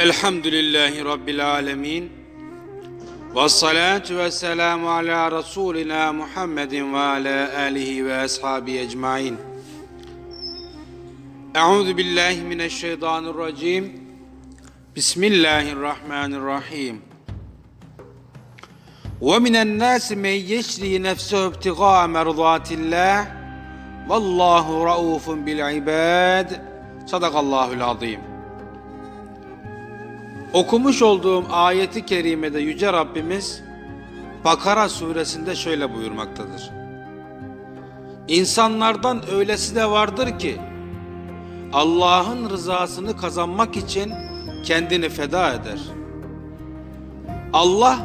Elhamdülillahi Rabbil alemin. Ve salatu ve selamu ala Resulina Muhammedin ve ala alihi ve ashabi ecmain. Euzu billahi mineşşeytanirracim. Bismillahirrahmanirrahim. Ve minen nasi men yeşri nefsehu ibtigaa merdatillah. Vallahu raufun bil ibad. Sadakallahul azim. Okumuş olduğum ayeti kerimede Yüce Rabbimiz Bakara suresinde şöyle buyurmaktadır. İnsanlardan öylesi de vardır ki Allah'ın rızasını kazanmak için kendini feda eder. Allah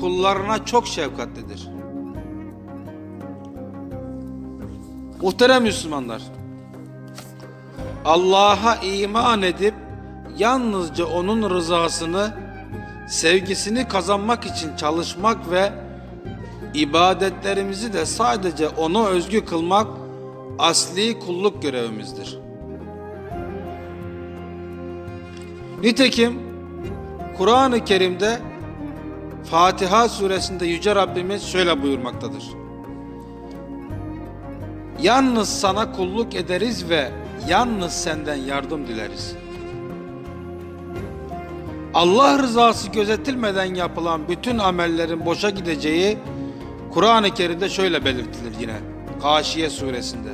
kullarına çok şefkatlidir. Muhterem Müslümanlar, Allah'a iman edip yalnızca onun rızasını, sevgisini kazanmak için çalışmak ve ibadetlerimizi de sadece ona özgü kılmak asli kulluk görevimizdir. Nitekim Kur'an-ı Kerim'de Fatiha suresinde Yüce Rabbimiz şöyle buyurmaktadır. Yalnız sana kulluk ederiz ve yalnız senden yardım dileriz. Allah rızası gözetilmeden yapılan bütün amellerin boşa gideceği Kur'an-ı Kerim'de şöyle belirtilir yine Kaşiye suresinde.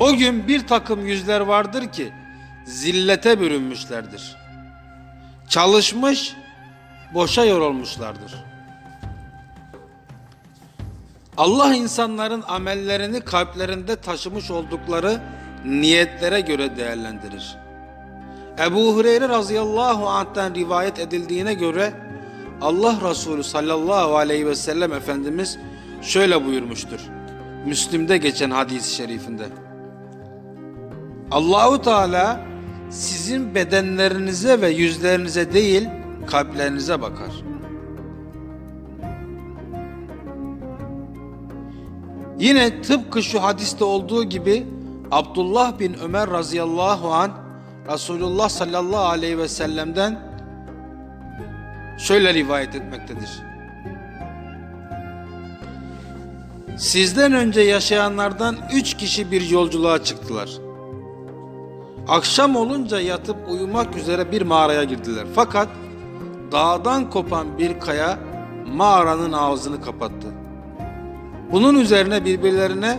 O gün bir takım yüzler vardır ki zillete bürünmüşlerdir. Çalışmış, boşa yorulmuşlardır. Allah insanların amellerini kalplerinde taşımış oldukları niyetlere göre değerlendirir. Ebu Hureyre razıyallahu anh'tan rivayet edildiğine göre Allah Resulü sallallahu aleyhi ve sellem Efendimiz şöyle buyurmuştur. Müslim'de geçen hadis-i şerifinde. Allahu Teala sizin bedenlerinize ve yüzlerinize değil kalplerinize bakar. Yine tıpkı şu hadiste olduğu gibi Abdullah bin Ömer razıyallahu an Resulullah sallallahu aleyhi ve sellem'den şöyle rivayet etmektedir. Sizden önce yaşayanlardan üç kişi bir yolculuğa çıktılar. Akşam olunca yatıp uyumak üzere bir mağaraya girdiler. Fakat dağdan kopan bir kaya mağaranın ağzını kapattı. Bunun üzerine birbirlerine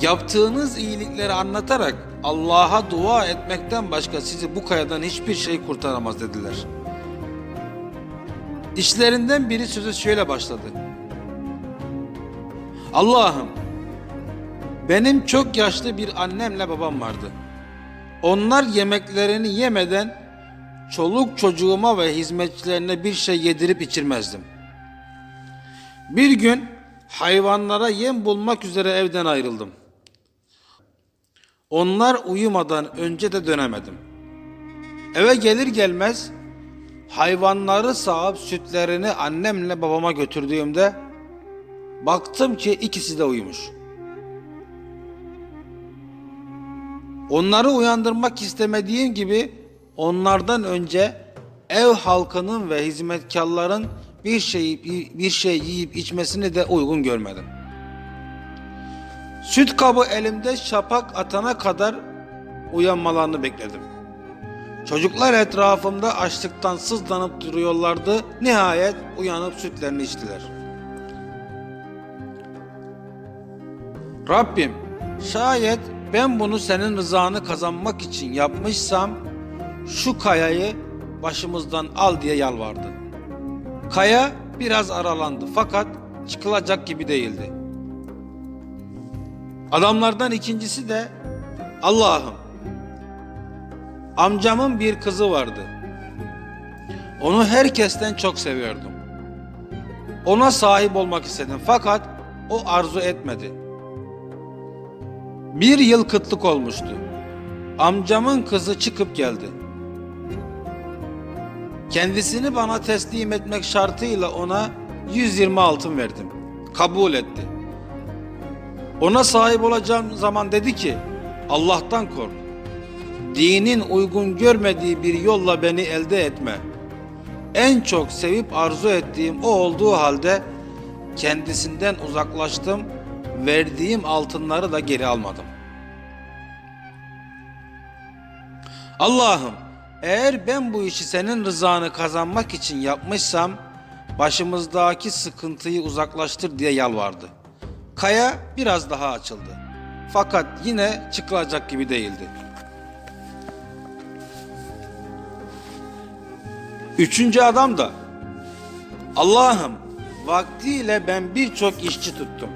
yaptığınız iyilikleri anlatarak Allah'a dua etmekten başka sizi bu kayadan hiçbir şey kurtaramaz dediler. İşlerinden biri sözü şöyle başladı. Allah'ım benim çok yaşlı bir annemle babam vardı. Onlar yemeklerini yemeden çoluk çocuğuma ve hizmetçilerine bir şey yedirip içirmezdim. Bir gün hayvanlara yem bulmak üzere evden ayrıldım. Onlar uyumadan önce de dönemedim. Eve gelir gelmez hayvanları sağıp sütlerini annemle babama götürdüğümde baktım ki ikisi de uyumuş. Onları uyandırmak istemediğim gibi onlardan önce ev halkının ve hizmetkarların bir şey bir şey yiyip içmesini de uygun görmedim. Süt kabı elimde şapak atana kadar uyanmalarını bekledim. Çocuklar etrafımda açlıktan sızlanıp duruyorlardı. Nihayet uyanıp sütlerini içtiler. Rabbim şayet ben bunu senin rızanı kazanmak için yapmışsam şu kayayı başımızdan al diye yalvardı. Kaya biraz aralandı fakat çıkılacak gibi değildi. Adamlardan ikincisi de Allah'ım amcamın bir kızı vardı. Onu herkesten çok seviyordum. Ona sahip olmak istedim fakat o arzu etmedi. Bir yıl kıtlık olmuştu. Amcamın kızı çıkıp geldi. Kendisini bana teslim etmek şartıyla ona 120 altın verdim. Kabul etti. Ona sahip olacağım zaman dedi ki Allah'tan kork. dinin uygun görmediği bir yolla beni elde etme. En çok sevip arzu ettiğim o olduğu halde kendisinden uzaklaştım, verdiğim altınları da geri almadım. Allah'ım eğer ben bu işi senin rızanı kazanmak için yapmışsam başımızdaki sıkıntıyı uzaklaştır diye yalvardı. Kaya biraz daha açıldı. Fakat yine çıkılacak gibi değildi. Üçüncü adam da Allah'ım vaktiyle ben birçok işçi tuttum.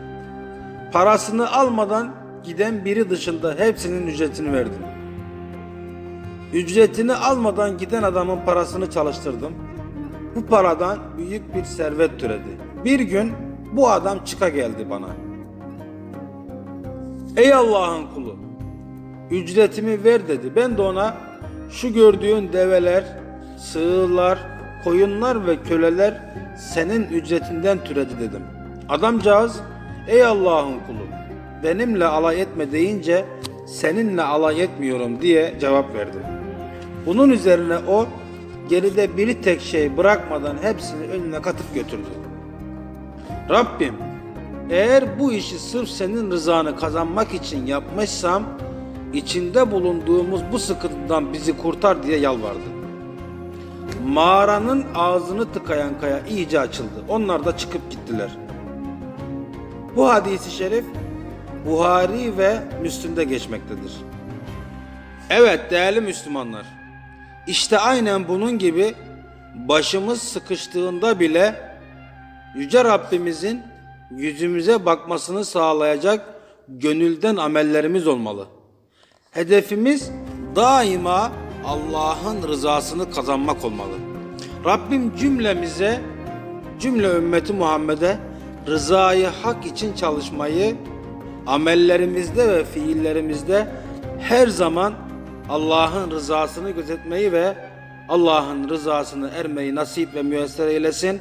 Parasını almadan giden biri dışında hepsinin ücretini verdim. Ücretini almadan giden adamın parasını çalıştırdım. Bu paradan büyük bir servet türedi. Bir gün bu adam çıka geldi bana. Ey Allah'ın kulu, ücretimi ver dedi. Ben de ona şu gördüğün develer, sığırlar, koyunlar ve köleler senin ücretinden türedi dedim. Adamcağız, ey Allah'ın kulu, benimle alay etme deyince seninle alay etmiyorum diye cevap verdim. Bunun üzerine o geride bir tek şey bırakmadan hepsini önüne katıp götürdü. Rabbim eğer bu işi sırf senin rızanı kazanmak için yapmışsam içinde bulunduğumuz bu sıkıntıdan bizi kurtar diye yalvardı. Mağaranın ağzını tıkayan kaya iyice açıldı. Onlar da çıkıp gittiler. Bu hadisi şerif Buhari ve Müslim'de geçmektedir. Evet değerli Müslümanlar. İşte aynen bunun gibi başımız sıkıştığında bile Yüce Rabbimizin yüzümüze bakmasını sağlayacak gönülden amellerimiz olmalı. Hedefimiz daima Allah'ın rızasını kazanmak olmalı. Rabbim cümlemize, cümle ümmeti Muhammed'e rızayı hak için çalışmayı amellerimizde ve fiillerimizde her zaman Allah'ın rızasını gözetmeyi ve Allah'ın rızasını ermeyi nasip ve müyesser eylesin.